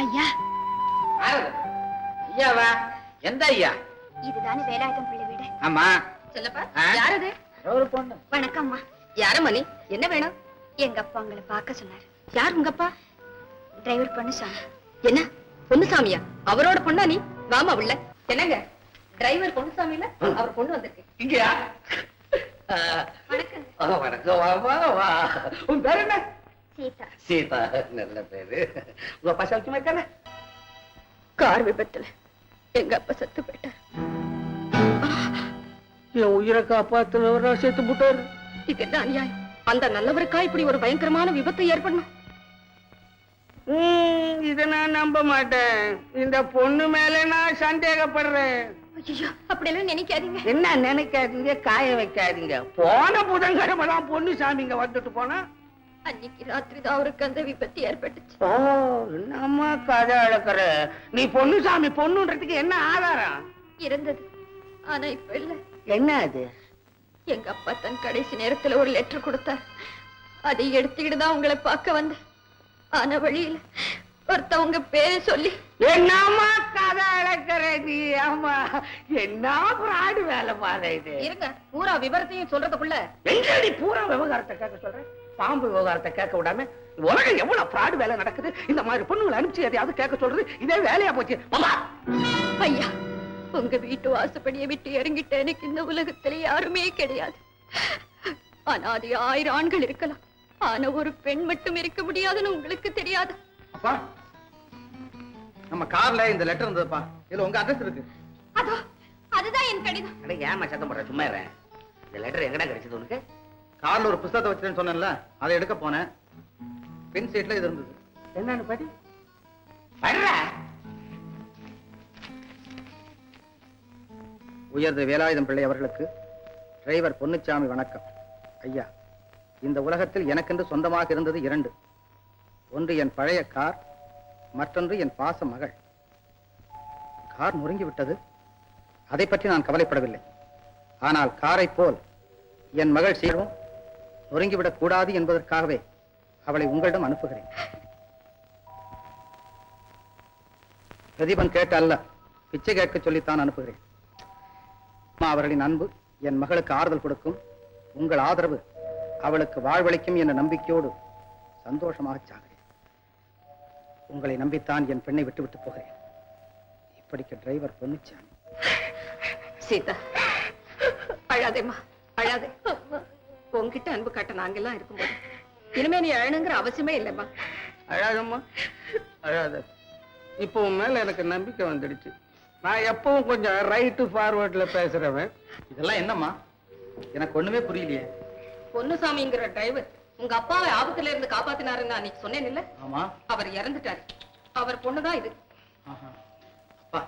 ஐயா? ஐயாவா? எந்த ஐயா? இதுதானே வேலாயுதம் பிள்ளை வீடு. ஆமா. சொல்லப்பா? யாரது? ஒரு பொண்ணு. வணக்கம்மா. யாரம்மா நீ என்ன வேணும்? எங்க அப்பா உங்களை பார்க்க சொன்னாரு. யார் உங்க அப்பா? டிரைவர் பொண்ணுசாமி என்ன? பொண்ணுசாமியா அவரோட பொண்ணா நீ? வாமா உள்ள. என்னங்க? டிரைவர் பொண்ணுசாமி இல்ல அவர் பொண்ணு வந்திருக்கு. இங்கயா? வணக்கம். வணக்கம். வா வா வா. உன் பேர் என்ன? சீதா. சீதா நல்ல பேரு. உங்க அப்பா சௌக்கியமா இருக்கானே கார் விபத்துல. எங்க அப்பா செத்து போயிட்டார். என் உயிரை காப்பாத்துனவரா சேர்த்து போட்டாரு. இது என்ன அநியாயம் அந்த நல்லவருக்கா இப்படி ஒரு பயங்கரமான விபத்து ஏற்படணும்? இத நான் நம்ப மாட்டேன். இந்த பொண்ணு மேல நான் சந்தேகப்படுறேன். ஐயோ அப்படி எல்லாம் நினைக்காதீங்க. என்ன நினைக்காதீங்க? காய வைக்காதீங்க. போன புதன்கிழமை தான் பொண்ணு சாமிங்க வந்துட்டு போனா. அன்னைக்கு ராத்திரி தான் அவருக்கு அந்த விபத்து ஏற்பட்டுச்சு. ஓ என்னம்மா கதை அளக்குற நீ பொண்ணு சாமி பொண்ணுன்றதுக்கு என்ன ஆதாரம்? இருந்தது. ஆனா இப்ப இல்ல. என்ன அது? எங்க அப்பா தன் கடைசி நேரத்துல ஒரு லெட்டர் கொடுத்தார். அதை எடுத்துக்கிட்டு தான் உங்களை பார்க்க வந்தேன். ஆனா வழியில ஒருத்த உங்க பேரை சொல்லி என்னம்மா கதை அளக்குற நீ? ஆமா என்ன பிராடு வேலை பாரு இது? இருங்க பூரா விவரத்தையும் சொல்றதுக்குள்ள. எங்கடி பூரா விவகாரத்தை கேட்க சொல்றேன் பாம்பு விவகாரத்தை கேட்க விடாம உலகம் எவ்வளவு ஃப்ராடு வேலை நடக்குது? இந்த மாதிரி பொண்ணுங்களை அனுப்பிச்சு எதையாவது கேட்க சொல்றது இதே வேலையா போச்சு. ஐயா உங்க வீட்டு வாசப்படியை விட்டு இறங்கிட்ட எனக்கு இந்த உலகத்துல யாருமே கிடையாது. அனாதை ஆயிரம் ஆண்கள் இருக்கலாம். ஆனா ஒரு பெண் மட்டும் இருக்க முடியாதுன்னு உங்களுக்கு தெரியாது. அப்பா நம்ம கார்ல இந்த லெட்டர் இருந்ததுப்பா இதுல உங்க அட்ரஸ் இருக்கு. அதோ அதுதான் என் கடிதம். அட ஏமா சத்தம் போடுற? சும்மா இந்த லெட்டர் எங்கடா கிடைச்சது உனக்கு? கார்ல ஒரு புஸ்தகத்தை வச்சிருன்னு சொன்னேன்ல அதை எடுக்க போனேன். பின் சீட்ல இது இருந்தது. என்னன்னு படி. வர்ற! உயர்ந்த வேலாயுதம் பிள்ளை அவர்களுக்கு டிரைவர் பொன்னுச்சாமி வணக்கம். ஐயா இந்த உலகத்தில் எனக்கென்று சொந்தமாக இருந்தது இரண்டு. ஒன்று என் பழைய கார் மற்றொன்று என் பாச மகள். கார் நொறுங்கி விட்டது அதை பற்றி நான் கவலைப்படவில்லை. ஆனால் காரைப் போல் என் மகள் சீரும் நொறுங்கிவிடக் கூடாது என்பதற்காகவே அவளை உங்களிடம் அனுப்புகிறேன். பிரதீபன் கேட்ட அல்ல பிச்சை கேட்க சொல்லித்தான் அனுப்புகிறேன். அம்மா அவர்களின் அன்பு என் மகளுக்கு ஆறுதல் கொடுக்கும். உங்கள் ஆதரவு அவளுக்கு வாழ்வளிக்கும் என்ற நம்பிக்கையோடு சந்தோஷமாக சாகிறேன். உங்களை நம்பித்தான் என் பெண்ணை விட்டுவிட்டு போகிறேன். இப்படிக்கு டிரைவர் பொன்னுச்சாமி. சீதா அழாதேம்மா அழாதே. உன்கிட்ட அன்பு காட்ட நாங்கெல்லாம் இருக்கும்போது இனிமே நீ அழணுங்கிற அவசியமே இல்லைம்மா. அழாதம்மா. அழாத. இப்போ உன் மேல எனக்கு நம்பிக்கை வந்துடுச்சு. நான் எப்பவும் கொஞ்சம் ரைட்டு ஃபார்வர்ட்ல பேசுறவன். இதெல்லாம் என்னம்மா? எனக்கு ஒண்ணுமே புரியலையே. பொன்னுசாமிங்கிற டிரைவர் உங்க அப்பாவை ஆபத்துல இருந்து காப்பாத்தினாருன்னு அன்னைக்கு சொன்னேன் இல்ல ஆமா. அவர் இறந்துட்டாரு. அவர் பொண்ணுதான் இது. அப்பா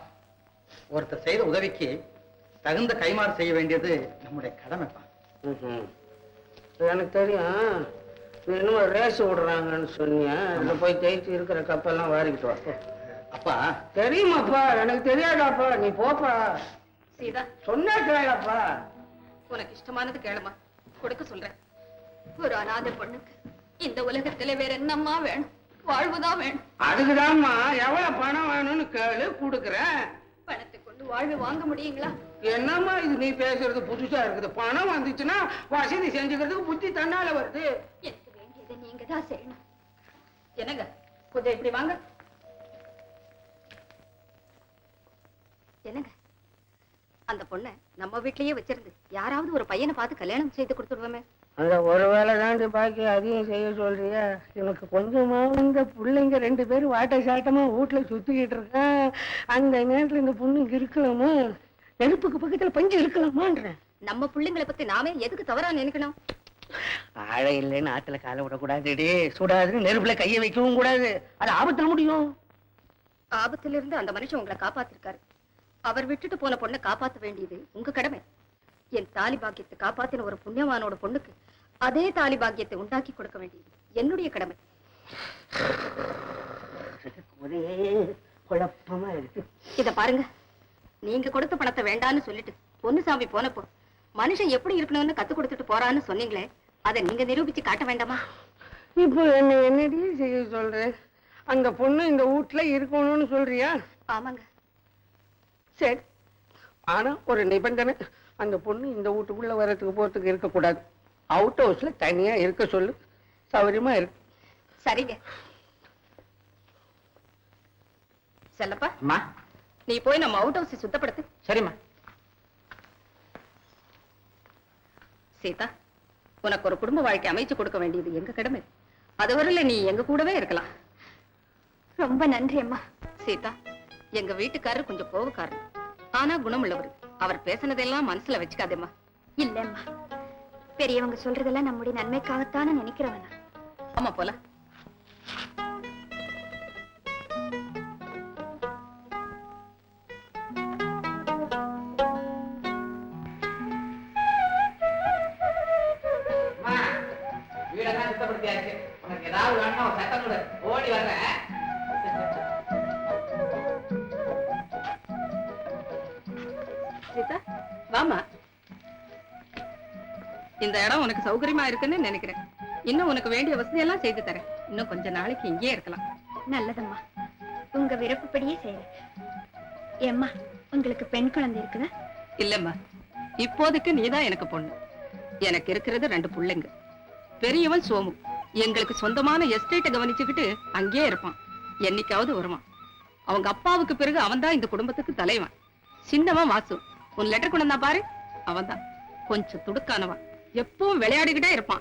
ஒருத்தர் செய்த உதவிக்கு தகுந்த கைமாறு செய்ய வேண்டியது நம்முடைய கடமைப்பா. எனக்கு தெரியும். என்னமோ ரேஸ் விடுறாங்கன்னு சொன்னீங்க அதுல போய் தேய்ச்சி இருக்கிற கப்பெல்லாம் வாரிக்கிட்டு வா. அப்பா. தெரியுமாப்பா? எனக்கு தெரியாதாப்பா. நீ போப்பா. சீதா. சொன்னா கேளப்பா. உனக்கு இஷ்டமானது கேளுமா. கொடுக்க சொல்றேன். ஒரு அனாதை பொண்ணுக்கு இந்த உலகத்துல வேற என்னம்மா வேணும்? வாழ்வுதான் வேணும். அதுக்குதாம்மா எவ்வளவு பணம் வேணும்னு கேளு கொடுக்குறேன். பணத்தை கொண்டு வாழ்வு வாங்க முடியுங்களா? என்னம்மா இது? நீ பேசுறது புதுசா இருக்குது. பணம் வந்துச்சுன்னா வசதி செஞ்சுக்கிறதுக்கு புத்தி தன்னால வருது. எனக்கு வேண்டியதை நீங்க தான் செய்யணும். என்னங்க? கொஞ்சம் இப்படி வாங்க. என்னங்க? அந்த பொண்ணை நம்ம வீட்லயே வச்சிருந்து யாராவது ஒரு பையனை பார்த்து கல்யாணம் செய்து கொடுத்துடுவோமே. அந்த ஒரு வேலை தாண்டி பாக்கி அதையும் செய்ய சொல்றியா? எனக்கு கொஞ்சமா இந்த பிள்ளைங்க ரெண்டு பேரும் வாட்ட சாட்டமா வீட்டுல சுத்திக்கிட்டு இருக்கேன். அந்த நேரத்துல இந்த பொண்ணு இங்க இருக்கலாமா? நெருப்புக்கு பக்கத்துல பஞ்சு இருக்கலாமான்றேன். நம்ம பிள்ளைங்களை பத்தி நாமே எதுக்கு தவறா நினைக்கணும்? ஆழை இல்லைன்னு ஆத்துல காலை விடக்கூடாதுடி சுடாதுன்னு நெருப்புல கையை வைக்கவும் கூடாது. அது ஆபத்துல முடியும்? ஆபத்துல இருந்து அந்த மனுஷன் உங்களை காப்பாத்திருக்காரு. அவர் விட்டுட்டு போன பொண்ணை காப்பாத்த வேண்டியது உங்க கடமை. என் தாலி பாக்கியத்தை காப்பாத்தின ஒரு புண்ணியவானோட பொண்ணுக்கு அதே தாலி பாக்கியத்தை உண்டாக்கி கொடுக்க வேண்டியது என்னுடைய கடமை. ஒரே குழப்பமா இருக்கு. இத பாருங்க. நீங்க கொடுத்த பணத்தை வேண்டான்னு சொல்லிட்டு பொன்னுசாமி போனப்போ மனுஷன் எப்படி இருக்கணும்னு கத்து கொடுத்துட்டு போறான்னு சொன்னீங்களே அதை நீங்க நிரூபிச்சு காட்ட வேண்டாமா? இப்போ என்ன என்னடி செய்ய சொல்ற? அந்த பொண்ணு இந்த வீட்டுல இருக்கணும்னு சொல்றியா? ஆமாங்க. சரி. ஆனா ஒரு நிபந்தனை. அந்த பொண்ணு இந்த வீட்டுக்குள்ள வர்றதுக்கு போறதுக்கு இருக்கக்கூடாது. அவுட் ஹவுஸ்ல தனியா இருக்க சொல்லு. சௌகரியமா இருக்கு சரிங்க. செல்லப்பா அம்மா. நீ போய் நம்ம அவுட் ஹவுஸ் சுத்தப்படுத்து. சரிம்மா. சீதா உனக்கு ஒரு குடும்ப வாழ்க்கை அமைச்சு கொடுக்க வேண்டியது எங்க கடமை? அதுவரையில நீ எங்க கூடவே இருக்கலாம். ரொம்ப நன்றி அம்மா சீதா எங்க வீட்டுக்காரர் கொஞ்சம் கோவக்காரர். ஆனா குணமுள்ளவர். அவர் பேசினதெல்லாம் மனசுல வச்சுக்காதேம்மா. இல்லம்மா. பெரியவங்க சொல்றதெல்லாம் நம்முடைய நன்மைக்காகத்தானே நினைக்கிறவனா ஆமா போல அம்மா, வீடெல்லாம் சுத்தப்படுத்தியாச்சு. உனக்கு ஏதாவது வேணும்னா சத்தம் கொடு. ஓடி வர்றேன். வாமா இந்த இடம் உனக்கு சௌகரியமா இருக்குன்னு நினைக்கிறேன். இன்னும் உனக்கு வேண்டிய வசதி எல்லாம் செய்து தரேன். இன்னும் கொஞ்ச நாளைக்கு இங்கேயே இருக்கலாம். நல்லதம்மா. உங்க விருப்பப்படியே செய்யறேன். ஏம்மா உங்களுக்கு பெண் குழந்தை இருக்குதா? இல்லம்மா. இப்போதைக்கு நீதான் எனக்கு பொண்ணு. எனக்கு இருக்கிறது ரெண்டு புள்ளைங்க. பெரியவன் சோமு. எங்களுக்கு சொந்தமான எஸ்டேட்டை கவனிச்சுக்கிட்டு அங்கேயே இருப்பான். என்னைக்காவது வருவான். அவங்க அப்பாவுக்கு பிறகு அவன்தான் இந்த குடும்பத்துக்கு தலைவன். சின்னவன் வாசு. உன் லெட்டர் கொண்டு வந்தா பாரு. அவன்தான். கொஞ்சம் துடுக்கானவன். எப்பவும் விளையாடிக்கிட்டே இருப்பான்.